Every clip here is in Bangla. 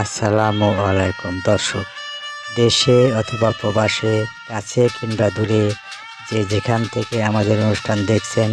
আসসালামু আলাইকুম, দর্শক। দেশে অথবা প্রবাসে, কাছে কিংবা দূরে, যে যেখান থেকে আমাদের অনুষ্ঠান দেখছেন,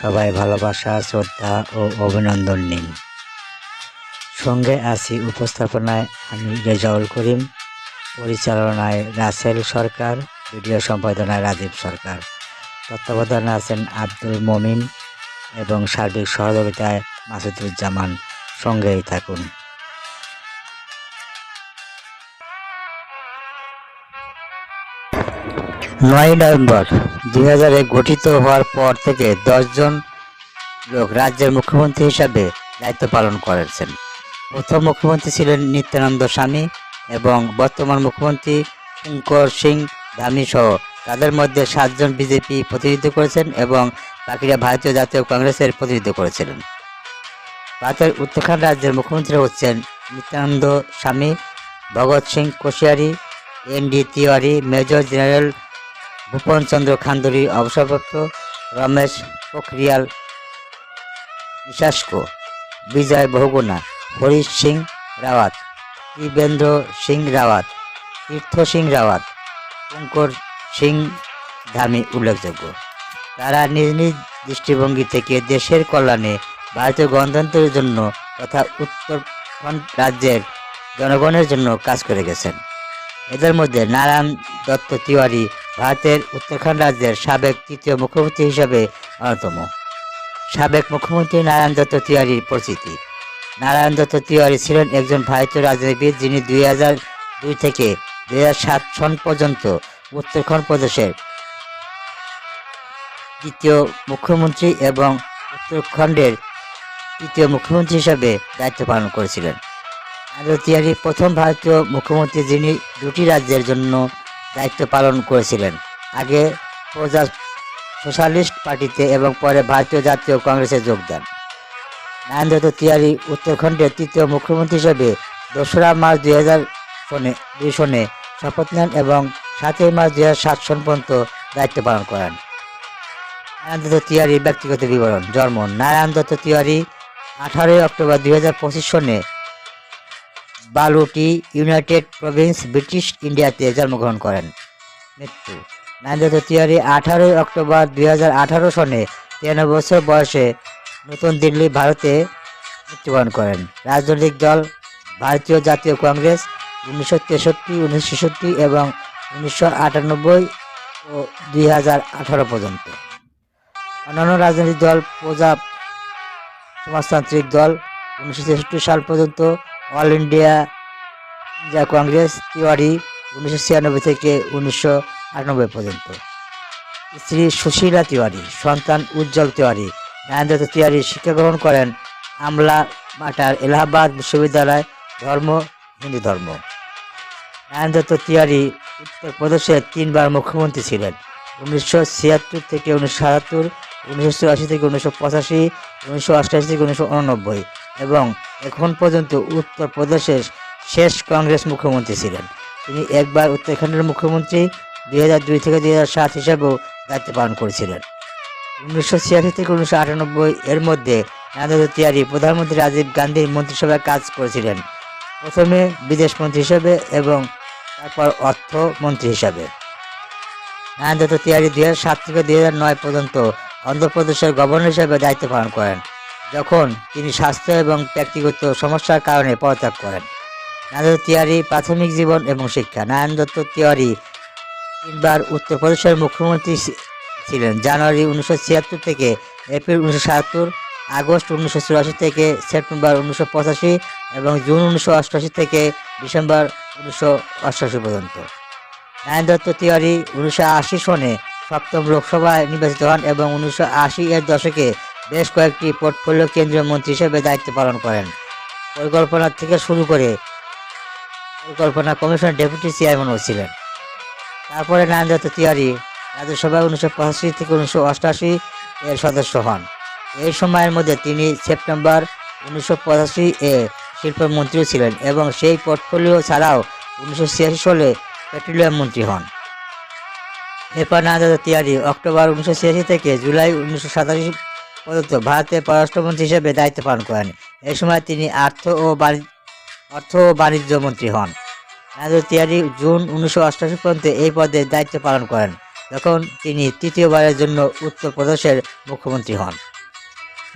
সবাই ভালোবাসা, শ্রদ্ধা ও অভিনন্দন নিন। সঙ্গে আছি উপস্থাপনায় আমি রেজাউল করিম, পরিচালনায় রাসেল সরকার, ভিডিও সম্পাদনায় রাজীব সরকার। তত্ত্বাবধানে আছেন আব্দুল মমিন এবং সার্বিক সহযোগিতায় মাসুদুজ্জামান। সঙ্গেই থাকুন। নয় নভেম্বর দুই হাজারে গঠিত হওয়ার পর থেকে দশজন লোক রাজ্যের মুখ্যমন্ত্রী হিসাবে দায়িত্ব পালন করেছেন। প্রথম মুখ্যমন্ত্রী ছিলেন নিত্যানন্দ স্বামী এবং বর্তমান মুখ্যমন্ত্রী শঙ্কর সিং ধামি সহ। তাদের মধ্যে সাতজন বিজেপি প্রতিনিধিত্ব করেছেন এবং বাকিরা ভারতীয় জাতীয় কংগ্রেসের প্রতিনিধিত্ব করেছিলেন। ভারতের উত্তরাখণ্ড রাজ্যের মুখ্যমন্ত্রী হচ্ছেন Nityanand Swami, Bhagat Singh Koshyari N D Tiwari, major general Bhuwan Chandra Khanduri, অবসরপ্রাপ্ত রমেশ পোখরিয়াল নিশাস্ক বিজয় বহুগুণা, হরিশ সিং রাওয়াত, ত্রিবেন্দ্র সিং রাওয়াত, তীর্থ সিং রাওয়াত, শঙ্কর সিং ধামি উল্লেখযোগ্য। তারা নিজ নিজ দৃষ্টিভঙ্গি থেকে দেশের কল্যাণে ভারতীয় গণতন্ত্রের জন্য তথা উত্তরখণ্ড রাজ্যের জনগণের জন্য কাজ করে গেছেন। এদের মধ্যে নারায়ণ দত্ত তিওয়ারি ভারতের উত্তরাখণ্ড রাজ্যের সাবেক তৃতীয় মুখ্যমন্ত্রী হিসাবে অন্যতম। সাবেক মুখ্যমন্ত্রী নারায়ণ দত্ত তিওয়ারির পরিচিতি। নারায়ণ দত্ত তিওয়ারি ছিলেন একজন ভারতীয় রাজনীতিবিদ যিনি দুই হাজার দুই থেকে দুই সাত সন পর্যন্ত উত্তরাখণ্ড প্রদেশের দ্বিতীয় মুখ্যমন্ত্রী এবং উত্তরাখণ্ডের তৃতীয় মুখ্যমন্ত্রী হিসাবে দায়িত্ব পালন করেছিলেন। নারায়ণ তিওয়ারি প্রথম ভারতীয় মুখ্যমন্ত্রী যিনি দুটি রাজ্যের জন্য দায়িত্ব পালন করেছিলেন। আগে প্রজা সোশ্যালিস্ট পার্টিতে এবং পরে ভারতীয় জাতীয় কংগ্রেসে যোগ দেন। নারায়ণ তিয়ারি উত্তরাখণ্ডের তৃতীয় মুখ্যমন্ত্রী হিসেবে দোসরা মার্চ দুই হাজার সনে দুই সনে শপথ নেন এবং সাতই মার্চ দুই হাজার সাত সন পর্যন্ত দায়িত্ব পালন করেন। নারায়ণ দত্ত তিয়ারি ব্যক্তিগত বিবরণ, জন্ম, নারায়ণ দত্ত তিয়ারি, আঠারোই অক্টোবর দুই হাজার পঁচিশ সনে বালুটি ইউনাইটেড প্রভিন্স ব্রিটিশ ইন্ডিয়াতে জন্মগ্রহণ করেন। মৃত্যু। নারেন্দ্র তিওয়ারি আঠারোই অক্টোবর দুই হাজার আঠারো সনে তিরানব্বই বছর বয়সে নতুন দিল্লি, ভারতে মৃত্যুবরণ করেন। রাজনৈতিক দল, ভারতীয় জাতীয় কংগ্রেস উনিশশো তেষট্টি, উনিশশো ছেষট্টি এবং উনিশশো আটানব্বই ও দুই হাজার আঠারো পর্যন্ত। অন্যান্য রাজনৈতিক দল প্রজা সমাজতান্ত্রিক দল উনিশশো তেষট্টি সাল পর্যন্ত অল ইন্ডিয়া যা কংগ্রেস তিওয়ারি উনিশশো ছিয়ানব্বই থেকে উনিশশো আটানব্বই পর্যন্ত। স্ত্রী সুশীলা তিওয়ারি, সন্তান উজ্জ্বল তিওয়ারি। নারায়ণ তিওয়ারি শিক্ষা গ্রহণ করেন আমলা মাটার এলাহাবাদ বিশ্ববিদ্যালয়, ধর্ম, হিন্দু ধর্ম। নারায়ণ দত্ত তিওয়ারি উত্তরপ্রদেশের তিনবার মুখ্যমন্ত্রী ছিলেন। উনিশশো ছিয়াত্তর থেকে উনিশশো সাতাত্তর, উনিশশো চুরাশি থেকে উনিশশো পঁচাশি, উনিশশো অষ্টাশি থেকে উনিশশো উননব্বই। এবং এখন পর্যন্ত উত্তরপ্রদেশের শেষ কংগ্রেস মুখ্যমন্ত্রী ছিলেন। তিনি একবার উত্তরাখণ্ডের মুখ্যমন্ত্রী দুই হাজার দুই থেকে দুই হাজার সাত হিসাবেও দায়িত্ব পালন করেছিলেন। উনিশশো ছিয়াশি থেকে উনিশশো আটানব্বই এর মধ্যে নারায়ণ তিয়ারি প্রধানমন্ত্রী রাজীব গান্ধীর মন্ত্রিসভায় কাজ করেছিলেন। প্রথমে বিদেশ মন্ত্রী হিসেবে এবং তারপর অর্থমন্ত্রী হিসাবে। নারায়ণ দত্ত তিয়ারি দুই হাজার সাত থেকে দুই হাজার নয় পর্যন্ত অন্ধ্রপ্রদেশের গভর্নর হিসেবে দায়িত্ব পালন করেন। যখন তিনি স্বাস্থ্য এবং ব্যক্তিগত সমস্যার কারণে পদত্যাগ করেন। নারায়ণ তিওয়ারি প্রাথমিক জীবন এবং শিক্ষা। নারায়ণ দত্ত তিওয়ারি তিনবার উত্তরপ্রদেশের মুখ্যমন্ত্রী ছিলেন। জানুয়ারি উনিশশো ছিয়াত্তর থেকে এপ্রিল উনিশশো সাতাত্তর, আগস্ট উনিশশো চুরাশি থেকে সেপ্টেম্বর উনিশশো পঁচাশি এবং জুন উনিশশো অষ্টআশি থেকে ডিসেম্বর উনিশশো অষ্টআশি পর্যন্ত। নারায়ণ দত্ত তিওয়ারি উনিশশো আশি সনে সপ্তম লোকসভায় নির্বাচিত হন এবং উনিশশো আশি এর দশকে বেশ কয়েকটি পোর্টফোলিও কেন্দ্রীয় মন্ত্রী হিসেবে দায়িত্ব পালন করেন। পরিকল্পনা থেকে শুরু করে পরিকল্পনা কমিশনের ডেপুটি চেয়ারম্যানও ছিলেন। তারপরে নারায়ণ দত্ত তিওয়ারি রাজ্যসভায় উনিশশো পঁচাশি থেকে উনিশশো অষ্টাশি এর সদস্য হন। এই সময়ের মধ্যে তিনি সেপ্টেম্বর উনিশশো পঁচাশি এ শিল্পমন্ত্রীও ছিলেন এবং সেই পোর্টফোলিও ছাড়াও উনিশশো ছিয়াশি সালে পেট্রোলিয়াম মন্ত্রী হন। এরপর নারায়ণ দত্ত তিওয়ারি অক্টোবর উনিশশো ছিয়াশি থেকে জুলাই উনিশশো সাতাশি পর্যন্ত ভারতের পররাষ্ট্রমন্ত্রী হিসেবে দায়িত্ব পালন করেন। এই সময় তিনি আর্থ ও অর্থ ও বাণিজ্য মন্ত্রী হন। নাজর তিয়ারি জুন উনিশশো অষ্টাশি পর্যন্ত এই পদে দায়িত্ব পালন করেন। যখন তিনি তৃতীয়বারের জন্য উত্তরপ্রদেশের মুখ্যমন্ত্রী হন।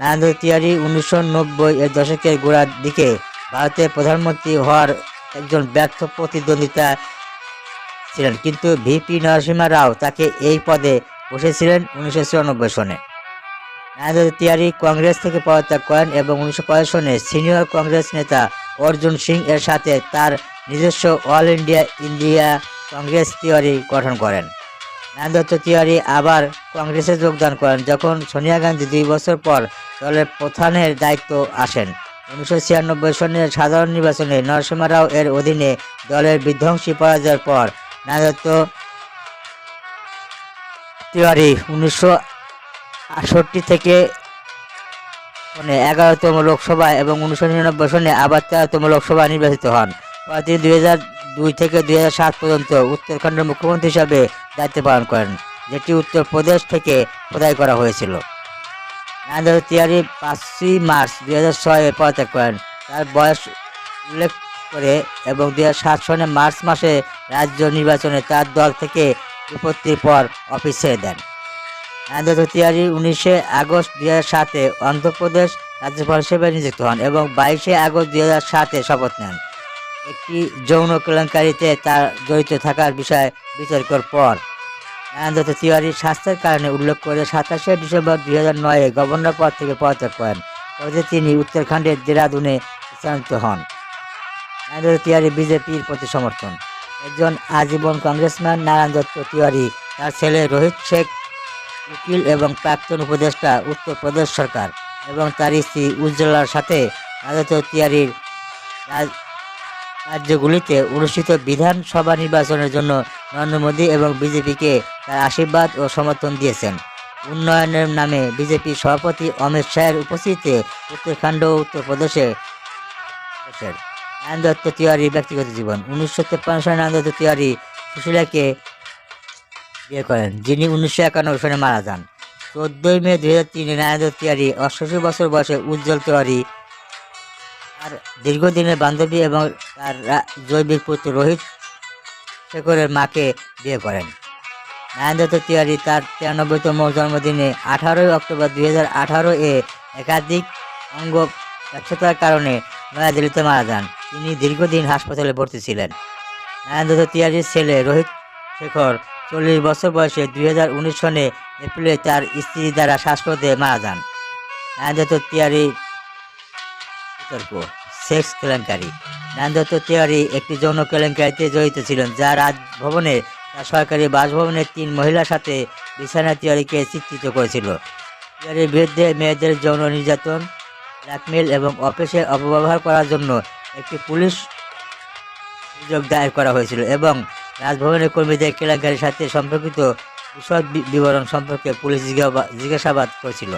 নরেন্দ্র তিয়ারি উনিশশো নব্বই এর দশকের গোড়ার দিকে ভারতের প্রধানমন্ত্রী হওয়ার একজন ব্যর্থ প্রতিদ্বন্দ্বিতা ছিলেন। কিন্তু ভিপি নরসিংহা রাও তাকে এই পদে বসেছিলেন উনিশশো চুরানব্বই সনে। নরেন্দ্র তিয়ারি কংগ্রেস থেকে পদত্যাগ করেন এবং উনিশশো সনে সিনিয়র কংগ্রেস নেতা অর্জুন সিং এর সাথে তার নিজস্ব all India India Congress Tiwari গঠন করেন। নরেন্দ্র তিওয়ারি আবার কংগ্রেসে যোগদান করেন যখন সোনিয়া গান্ধী দুই বছর পর দলের প্রধানের দায়িত্ব আসেন। উনিশশো ছিয়ানব্বই সনের সাধারণ নির্বাচনে নরসিংহ রাও এর অধীনে দলের বিধ্বংসী পরাজয়ের পর নরেন্দ্র তিওয়ারি উনিশশো আটষট্টি থেকে মানে এগারোতম লোকসভা এবং উনিশশো নিরানব্বই সনে আবার তেরোতম লোকসভা নির্বাচিত হন। পরে তিনি দুই হাজার দুই থেকে দুই হাজার সাত পর্যন্ত উত্তরাখণ্ডের মুখ্যমন্ত্রী হিসাবে দায়িত্ব পালন করেন, যেটি উত্তরপ্রদেশ থেকে খোদাই করা হয়েছিল। নরেন্দ্র তিয়ারি পাঁচই মার্চ দুই হাজার ছয়ে পদত্যাগ করেন। তার বয়স উল্লেখ করে এবং দুই হাজার সাত সনে মার্চ মাসে রাজ্য নির্বাচনে তার দল থেকে বিপত্তির পর অফিস ছেড়ে দেন। নরেন্দ্র তিয়ারি উনিশে আগস্ট দুই হাজার সাতে অন্ধ্রপ্রদেশ রাজ্যপাল হিসেবে নিযুক্ত হন এবং বাইশে আগস্ট দুই হাজার সাতে শপথ নেন। একটি যৌন কেলেঙ্কারিতে তার জড়িত থাকার বিষয়ে বিতর্কের পর নরেন্দ্র তিওয়ারি স্বাস্থ্যের কারণে উল্লেখ করে সাতাশে ডিসেম্বর দুই হাজার নয়ে গভর্নর পদ থেকে পদত্যাগ করেন তবে তিনি উত্তরাখণ্ডের দেরাদুনে স্থানান্তরিত হন। নরেন্দ্র তিওয়ারি বিজেপির প্রতি সমর্থন। একজন আজীবন কংগ্রেসম্যান নারায়ণ দত্ত তিওয়ারি, তার ছেলে রোহিত শেখ উকিল এবং প্রাক্তন উপদেষ্টা উত্তরপ্রদেশ সরকার এবং তার স্ত্রী উজ্জ্বলার সাথে আদত তিয়ারির রাজ্যগুলিতে অনুষ্ঠিত বিধানসভা নির্বাচনের জন্য নরেন্দ্র মোদী এবং বিজেপিকে তার আশীর্বাদ ও সমর্থন দিয়েছেন। উন্নয়নের নামে বিজেপি সভাপতি অমিত শাহের উপস্থিতিতে উত্তরাখণ্ড উত্তরপ্রদেশে নারায়ণ দত্ত তিওয়ারি ব্যক্তিগত জীবন। উনিশশো তেপ্পান্ন সালে নারায়ণ দত্ত তিওয়ারি সুশীলাকে বিয়ে করেন, যিনি উনিশশো একানব্বই সালে মারা যান। চোদ্দই মে দুই হাজার তিনে নারায়ণ তিয়ারি অষ্টাশি বছর বয়সে উজ্জ্বল তিওয়ারি তার দীর্ঘদিনের বান্ধবী এবং তার জৈবিক পুত্র রোহিত শেখরের মাকে বিয়ে করেন। নারায়ণ দত্ত তিয়ারি তার তিরানব্বইতম জন্মদিনে আঠারোই অক্টোবর দুই হাজার আঠারো এ একাধিক অঙ্গ ব্যর্থতার কারণে নয়াদিল্লিতে মারা যান। তিনি দীর্ঘদিন হাসপাতালে ভর্তি ছিলেন। নারায়ণ দত্ত তিয়ারির ছেলে রোহিত শেখর চল্লিশ বছর বয়সে দুই সনে এপ্রিলে তার স্ত্রী দ্বারা শ্বাসকষ্টে মারা যান। নারায়ণ দত্ত তিয়ারি বিতর্ক, সেক্স কেলেঙ্কারি। নারায়ণ দত্ত তিয়ারি একটি যৌন কেলেঙ্কারিতে জড়িত ছিলেন, যা রাজভবনে তার সরকারি বাসভবনের তিন মহিলার সাথে বিছানা তিয়ারিকে চিত্রিত করেছিল। তিয়ারির বিরুদ্ধে মেয়েদের যৌন নির্যাতন, ব্ল্যাকমেল এবং অফিসে অপব্যবহার করার জন্য একটি পুলিশ অভিযোগ দায়ের করা হয়েছিল এবং রাজভবনের কর্মীদের কেলেঙ্কারির সাথে সম্পর্কিত বিশদ বিবরণ সম্পর্কে পুলিশ জিজ্ঞাসাবাদ করেছিল।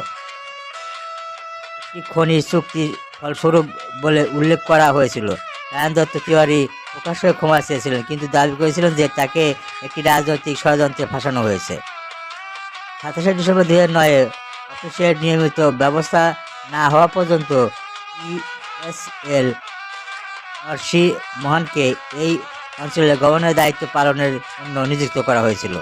একটি খনি চুক্তি ফলস্বরূপ বলে উল্লেখ করা হয়েছিল। নারায়ণ দত্ত তিওয়ারি প্রকাশ্যে ক্ষমা চেয়েছিলেন, কিন্তু দাবি করেছিলেন যে তাকে একটি রাজনৈতিক ষড়যন্ত্রে ফাঁসানো হয়েছে। সাতাশে ডিসেম্বর দুই হাজার নয়ে অফিসের নিয়মিত ব্যবস্থা না হওয়া পর্যন্ত ইএসএল নরসি মোহনকে এই অঞ্চলের গভর্নরের দায়িত্ব পালনের জন্য নিযুক্ত করা হয়েছিল।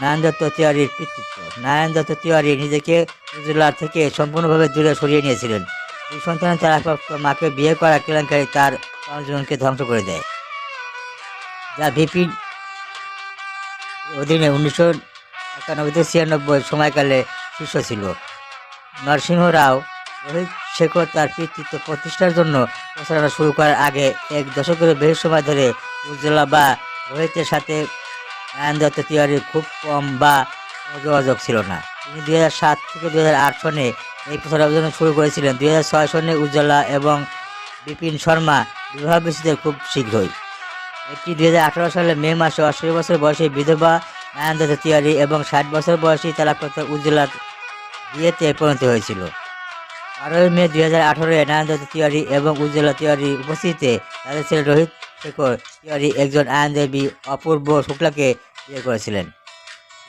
নারায়ণ দত্ত তিওয়ারির কৃতিত্ব। নারায়ণ দত্ত তিওয়ারি নিজেকে উজ্জ্বলার থেকে সম্পূর্ণভাবে দূরে সরিয়ে নিয়েছিলেন। দুই সন্তানের তারাপ্রাপ্ত মাকে বিয়ে করা কেলেঙ্কারি তার কর্মজীবনকে ধ্বংস করে দেয়। যা ভিপি অধীনে উনিশশো একানব্বই ছিয়ানব্বই সময়কালে শীর্ষ ছিল। নরসিংহ রাও রোহিত শেখর তার কৃতিত্ব প্রতিষ্ঠার জন্য প্রচারণা শুরু করার আগে এক দশকের বেশি সময় ধরে উজ্জ্বলা বা রোহিতের সাথে নারায়ণ দত্ত তিওয়ারির খুব কম বা যোগাযোগ ছিল না। তিনি দুই সাত থেকে দুই হাজার আট সনে এই প্রচার অভিযান শুরু করেছিলেন। দুই হাজার ছয় সনে উজ্জ্বলা এবং বিপিন শর্মা বিবাহ বিচ্ছেদের খুব শীঘ্রই। এটি দুই হাজার আঠারো সালে মে মাসে অষ্টাশি বছর বয়সী বিধবা নারায়ণ দত্ত তিওয়ারি এবং ষাট বছর বয়সী তালাপ্রাপ্ত উজ্জ্বলার বিয়েতে পরিণত হয়েছিল। বারোই মে দুই হাজার আঠারোয় নারায়ণ দত্ত তিওয়ারি এবং উজ্জ্বলা তিওয়ারি উপস্থিতিতে তাদের ছেলে রোহিত শেখর তিওয়ারি একজন আইনজীবী অপূর্ব শুক্লাকে বিয়ে করেছিলেন।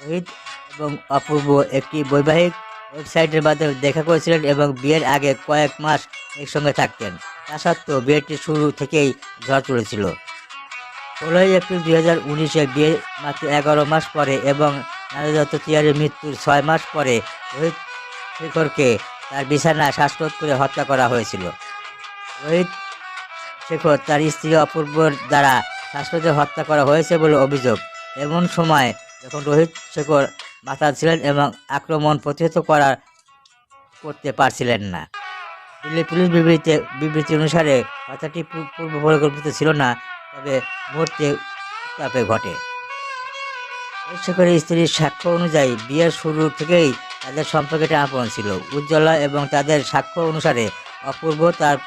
রোহিত এবং অপূর্ব একটি বৈবাহিক ওয়েবসাইটের মাধ্যমে দেখা করেছিলেন এবং বিয়ের আগে কয়েক মাস একসঙ্গে থাকতেন। তা সত্ত্বেও বিয়েটি শুরু থেকেই ঝড় তুলেছিল। ষোলোই এপ্রিল দুই হাজার উনিশে বিয়ে মাত্র এগারো মাস পরে এবং নারীদত্ত তিয়ারের মৃত্যুর ছয় মাস পরে রোহিত শেখরকে তার বিছানায় শ্বাসরোধ করে হত্যা করা হয়েছিল। রোহিত শেখর তার স্ত্রী অপূর্বর দ্বারা শ্বাসরোধে হত্যা করা হয়েছে বলে অভিযোগ। এমন সময় যখন রোহিত শেখর মাথা ছিলেন এবং আক্রমণ প্রতিহত করার করতে পারছিলেন না। দিল্লি পুলিশ বিবৃতিতে বিবৃতি অনুসারে হত্যাটি পূর্ব পরিকল্পিত ছিল না, তবে মুহূর্তে উত্তাপে ঘটে। শেখরের স্ত্রীর সাক্ষ্য অনুযায়ী বিয়ের শুরু থেকেই তাদের সম্পর্কটা আপন ছিল। উজ্জ্বলা এবং তাদের সাক্ষ্য অনুসারে অপূর্ব তার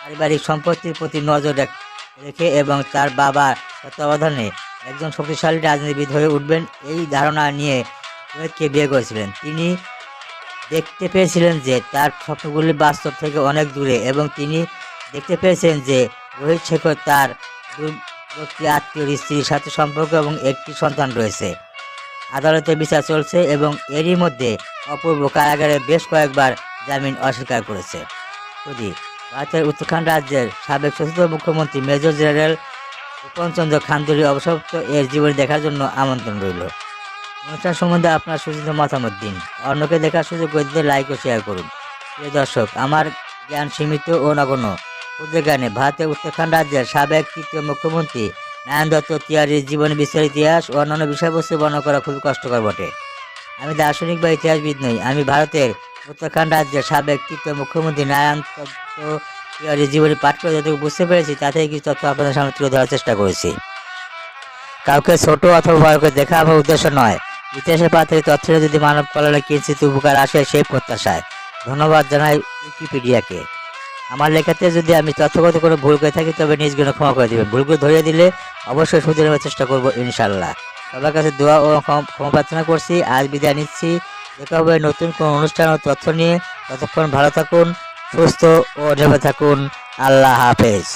পারিবারিক সম্পত্তির প্রতি নজর রেখে এবং তার বাবার তত্ত্বাবধানে একজন শক্তিশালী রাজনীতিবিদ হয়ে উঠবেন এই ধারণা নিয়ে রোহিতকে বিয়ে করেছিলেন। তিনি দেখতে পেয়েছিলেন যে তার স্বপ্নগুলি বাস্তব থেকে অনেক দূরে এবং তিনি দেখতে পেয়েছেন যে রোহিত শেখর তার দূরবর্তী আত্মীয় স্ত্রীর সাথে সম্পর্ক এবং একটি সন্তান রয়েছে। আদালতে বিচার চলছে এবং এরই মধ্যে অপূর্ব কারাগারে বেশ কয়েকবার জামিন অস্বীকার করেছে। যদি ভারতের উত্তরাখণ্ড রাজ্যের সাবেক চতুর্থ মুখ্যমন্ত্রী মেজর জেনারেল উপেন্দ্র খান্দুরি অবসরপ্রাপ্ত এর জীবনী দেখার জন্য আমন্ত্রণ রইল। অনুষ্ঠান সম্বন্ধে আপনার সুচিত মতামত দিন। অন্যকে দেখার সুযোগ করে দিতে লাইক ও শেয়ার করুন। প্রিয় দর্শক, আমার জ্ঞান সীমিত ও নগণ্য। জ্ঞানে ভারতের উত্তরাখণ্ড রাজ্যের সাবেক তৃতীয় মুখ্যমন্ত্রী নারায়ণ দত্ত তিয়ারির জীবন বিস্তার ইতিহাস ও অন্যান্য বিষয়বস্তু বর্ণনা করা খুবই কষ্টকর বটে। আমি দার্শনিক বা ইতিহাসবিদ নই, আমি ভারতের উত্তরাখণ্ড রাজ্যের সাবেক তৃতীয় মুখ্যমন্ত্রী নারায়ণ দত্ত তিয়ারির জীবনী পাঠ করে যতটুকু বুঝতে পেরেছি তাতে কিছু তথ্য আপনাদের সামনে তুলে ধরার চেষ্টা করেছি। কাউকে ছোট অথবা বড় করে দেখা আমার উদ্দেশ্য নয়। ইতিহাসের পাত্রে তথ্যের যদি মানব কল্যাণে কিঞ্চিত উপকার আসে, সেই প্রত্যাশায়। ধন্যবাদ জানাই উইকিপিডিয়াকে। আমার লেখাতে যদি আমি তথ্যগত কোনো ভুল করে থাকি, তবে নিজ গুণ ক্ষমা করে দেবেন। ভুলগুলো ধরিয়ে দিলে অবশ্যই শুধরে নেওয়ার চেষ্টা করব ইনশাল্লাহ সবার কাছে দোয়া ও ক্ষমা প্রার্থনা করছি। আজ বিদায় নিচ্ছি। দেখা হবে নতুন কোনো অনুষ্ঠান ও তথ্য নিয়ে। ততক্ষণ ভালো থাকুন, সুস্থ ও ঢেবে থাকুন। আল্লাহ হাফেজ।